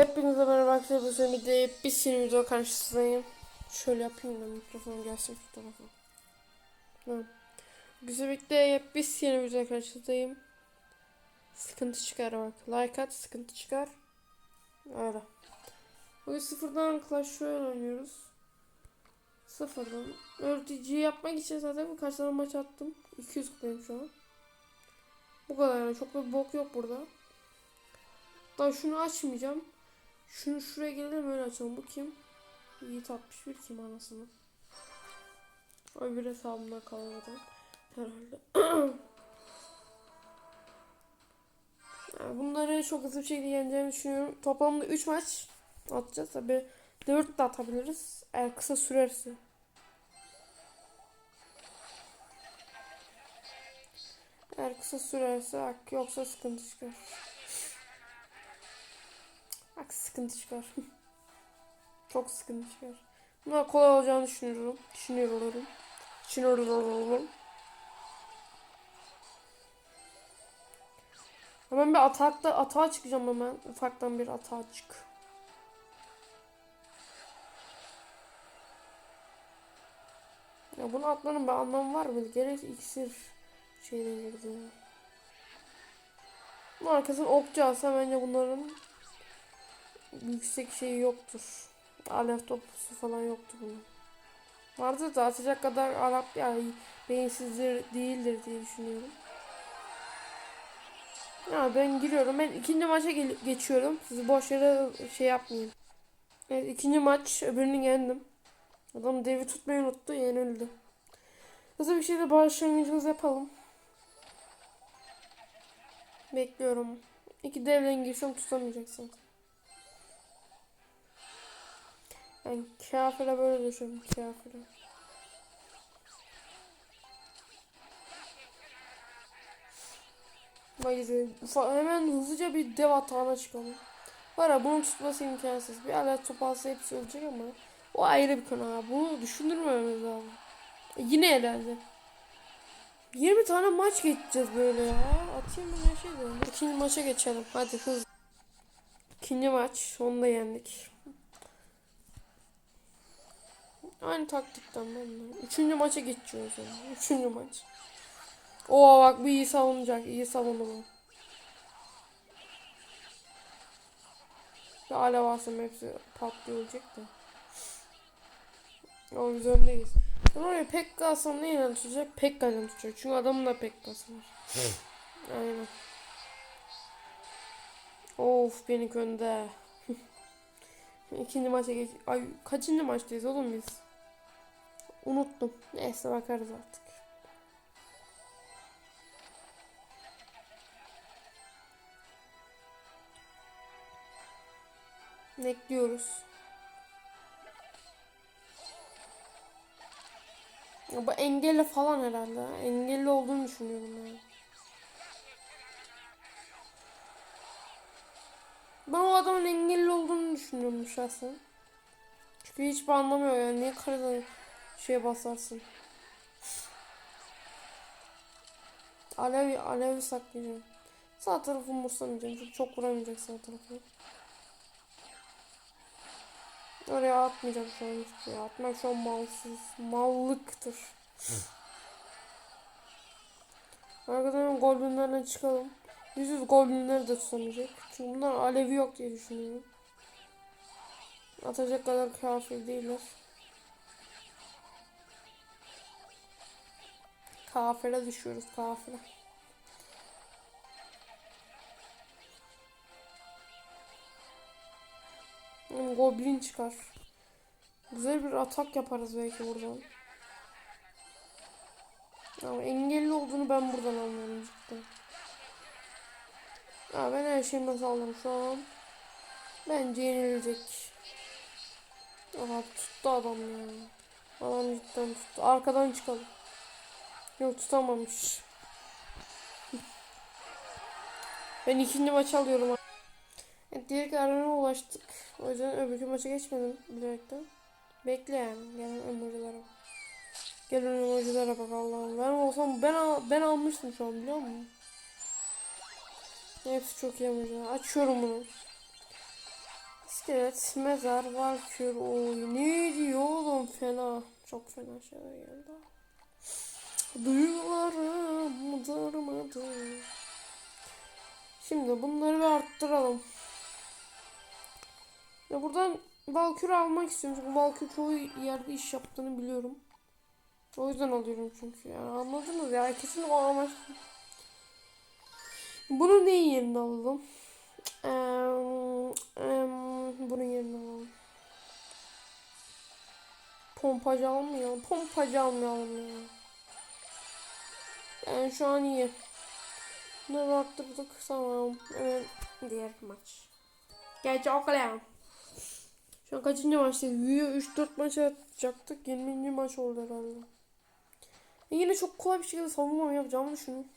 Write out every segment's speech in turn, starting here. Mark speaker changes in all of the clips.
Speaker 1: hepinize merhaba arkadaşlar. Bir de bir sürü video karşınızdayım. Şöyle yapayım da mikrofon gelsin şu tarafa. Tamam. Güzel birlikte bir sürü video karşınızdayım. Sıkıntı çıkar bak. Like at sıkıntı çıkar. Öyle. Bugün sıfırdan Clash Royale oynuyoruz. Sıfırdan. Öğretici yapmak için zaten birkaç tane maç attım. 200 kupayım şu an. Bu kadar yani. Çok bir bok yok burada. Daha şunu açmayacağım. Şunu şuraya gelelim öyle açalım. Bu kim? Yiğit 61 kim anasını? Öbür hesabımda kalmadan. Herhalde. Bunları çok hızlı bir şekilde yeneceğimi düşünüyorum. Toplamda 3 maç atacağız. Tabi 4 de atabiliriz. Eğer kısa sürerse. Eğer kısa sürerse yoksa sıkıntı çıkar. Bak sıkıntı çıkar. Çok sıkıntı çıkar. Bunlar kolay olacağını düşünüyorum. Düşünüyorum. Düşünüyorum. Hemen bir atakta atağa çıkacağım hemen. Ufaktan bir atağa çık. Ya bunu atmanın bir anlamı var mı? Gerek iksir şeyine girdi ya. Bu arkasını okçu alsa bence bunların yüksek şeyi yoktur. Alev topusu falan yoktu bunun. Vardır da atacak kadar Arap yani beyinsizdir değildir diye düşünüyorum. Ya ben giriyorum. Ben ikinci maça geçiyorum. Sizi boş yere şey yapmayayım. Evet ikinci maç öbürünü yendim. Adam devi tutmayı unuttu yenildi. Hızlı bir şeyle başlangıcımızı yapalım. Bekliyorum. İki devle girsem tutamayacaksın. Ben kafire böyle düşüyorum kafire. Ufa- hemen hızlıca bir dev atağına çıkalım. Var ya bunun tutması imkansız. Bir alet top alsa hepsi ölecek ama o ayrı bir konu abi. Bunu düşündürmememiz lazım. E, yine herhalde. 20 tane maç geçeceğiz böyle ya. Atayım mı ne şey diyorum. İkinci maça geçelim. Hadi hızlı. İkinci maç. Onu da yendik. Aynı taktikten ben de. Üçüncü maça geçiyoruz yani. Üçüncü maç. Oo bak bu iyi savunacak. iyi bu. Bir alev alsam hepsi patlıyor olacak da. O biz öndeyiz. Ben oraya Pekka alsam neyle tutacak? Pekka ile tutacak. Çünkü adamın da Pekka'sı var. Aynen. Of beni önde. İkinci maça geç. Ay kaçıncı maçtayız oğlum biz? Unuttum. Neyse bakarız artık. Bekliyoruz. Ya bu engelli falan herhalde. ha. Engelli olduğunu düşünüyorum ben. Ben o adamın engelli olduğunu düşünüyorum şahsen. Çünkü hiçbir anlamıyor yani. Niye karıda şeye basarsın? Alev, alevi saklayacağım. Sağ tarafı umursamayacağım. Çünkü çok vuramayacak sağ tarafı. Oraya atmayacağım şu an hiçbir şey. Atmak şu an malsız. Mallıktır. Arkadan goblinlerden çıkalım. Yüzüz goblinleri de tutamayacak. Çünkü bunlar alevi yok diye düşünüyorum. Atacak kadar kafir değiller. Kafire düşüyoruz kafire. Goblin çıkar. Güzel bir atak yaparız belki buradan. Ama engelli olduğunu ben buradan anlıyorum cidden. Ya ben her şeyimi saldım şu an. Bence yenilecek. Aha tuttu adam ya. Adam cidden tuttu. Arkadan çıkalım. Yok tutamamış. Ben ikinci maç alıyorum. Evet, diğer kararına ulaştık. O yüzden öbürkü maça geçmedim bilerekten. Bekle yani. Gelen emojilara bak. Gelen emojilere bak Allah'ım. Ben olsam ben al, ben almıştım şu an biliyor musun? Hepsi çok iyi emojiler. Açıyorum bunu. İskelet, mezar, valkür, oy. Ne diyor oğlum fena. Çok fena şeyler geldi. Duygularım darmadı. Şimdi bunları bir arttıralım. Ya buradan Valkür almak istiyorum çünkü Valkür çoğu yerde iş yaptığını biliyorum. O yüzden alıyorum çünkü yani anladınız ya kesin o amaç. Bunu neyin yerine alalım? Eee, em, bunun yerine alalım. Pompacı almayalım. Pompacı almayalım ya. Yani şu an iyi. Ne arttırdık tamam. Evet diğer maç. Gerçi o kadar. Şu an kaçıncı? Video 3-4 maç atacaktık. 20. maç oldu herhalde. E yine çok kolay bir şekilde savunma yapacağımı düşünüyorum.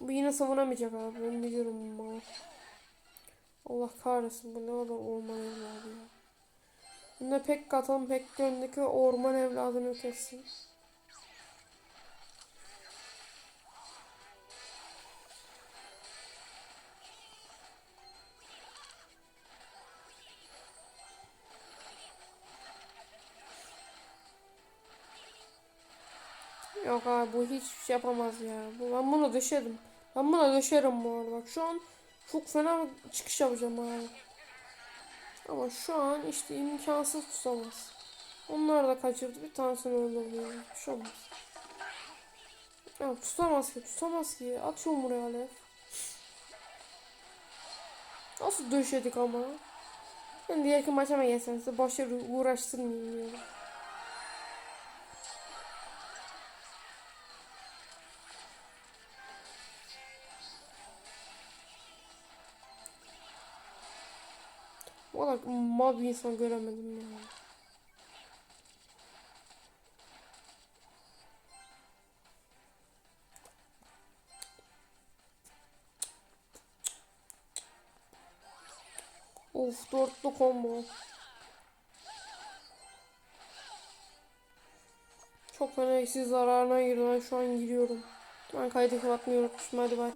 Speaker 1: Bu yine savunamayacak abi. Ben biliyorum bunu. Allah kahretsin bu ne kadar orman evladı ya. Bunda pek katalım pek de öndeki orman evladını kessin. Yok abi bu hiçbir şey yapamaz ya. Ben bunu döşedim. Ben buna döşerim bu arada. Bak şu an çok fena çıkış yapacağım abi. Ama şu an işte imkansız tutamaz. Onlar da kaçırdı. Bir tanesini öldürdü. Bir şey olmaz. Ya tutamaz ki. Tutamaz ki. Atıyorum buraya alev. Nasıl döşedik ama. Ben diğer iki maça mı geçsem size boş yere uğraştırmayayım diyorum. Kadar mal bir insan göremedim ya. Of dörtlü combo. Çok fena eksiz zararına girdi. Ben şu an giriyorum. Ben kaydı kapatmayı unutmuşum. Hadi bay.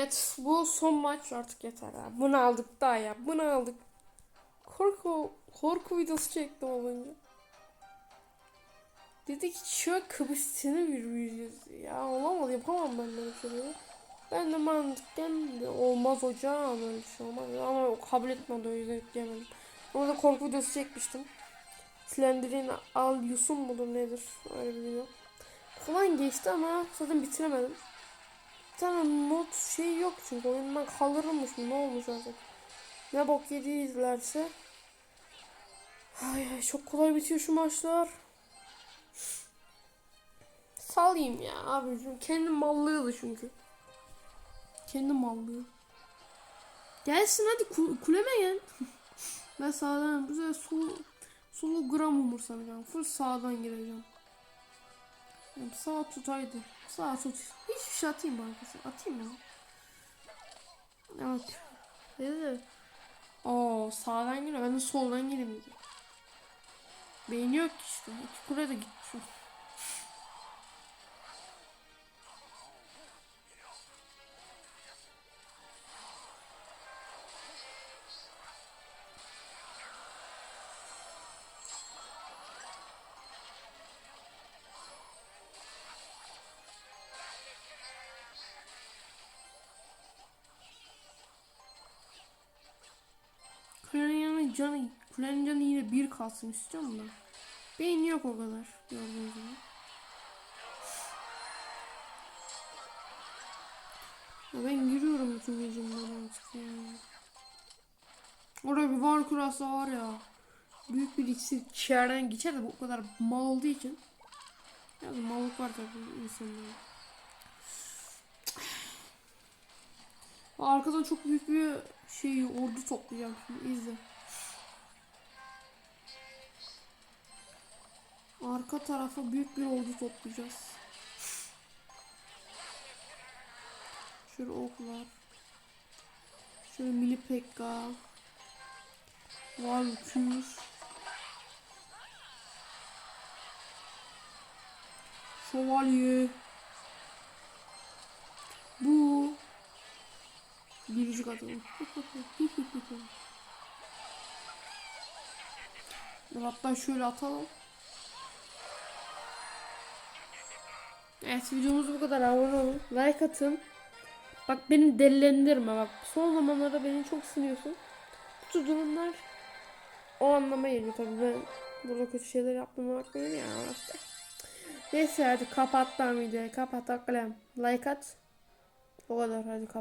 Speaker 1: Evet bu son maç artık yeter ha. Bunu aldık daha ya. Bunu aldık. Korku korku videosu çektim önce. Dedi ki şu Kıbrıs'ını yürüyeceğiz. Ya olamaz yapamam ben böyle şeyleri. Ben de mantıken de olmaz hocam öyle şey olmaz. Ama kabul etmedi o yüzden yükleyemedim. Orada korku videosu çekmiştim. Slender'in al yusun mudur nedir öyle bir video. Kolay geçti ama zaten bitiremedim. Tane not şey yok çünkü oyundan kaldırılmış mı ne olmuş artık. Ne bok yediyizlerse. Ay ay çok kolay bitiyor şu maçlar. Salayım ya abicim. Kendi mallığıydı çünkü. Kendi mallığı. Gelsin hadi ku kuleme gel. ben sağdan güzel sol solu gram umursamayacağım. Full sağdan gireceğim. Yani sağ tutaydı. Sağ tut. Hiçbir şey atayım mı arkadaşlar? Atayım ya. Evet. Dedi. Oo sağdan giriyor. Ben de soldan gireyim dedim. Beyin yok işte. İki kule de gitmiş. Kulenin canı, kulenin canı yine bir kalsın istiyorum da. Beyin yok o kadar. Gördüğünüz gibi. Ya ben giriyorum bütün gücümden artık yani. Orada bir var kurası var ya. Büyük bir iksir içeriden geçer de bu kadar mal olduğu için. Ya da mallık var tabii insanlarda. Arkadan çok büyük bir şey ordu toplayacağım şimdi izle. Arka tarafa büyük bir ordu toplayacağız. Şöyle oklar. Şöyle mini pekka. Valkür. Şövalye. Bu. Gülücük atalım. Hatta şöyle atalım. Evet videomuz bu kadar. Abone olun. Like atın. Bak beni delilendirme bak. Son zamanlarda beni çok sınıyorsun. Bu durumlar o anlama geliyor tabii ben burada kötü şeyler yaptığıma bakmayın ya. Neyse hadi kapat lan videoyu. Kapat kalem. Like at. O kadar hadi kapat.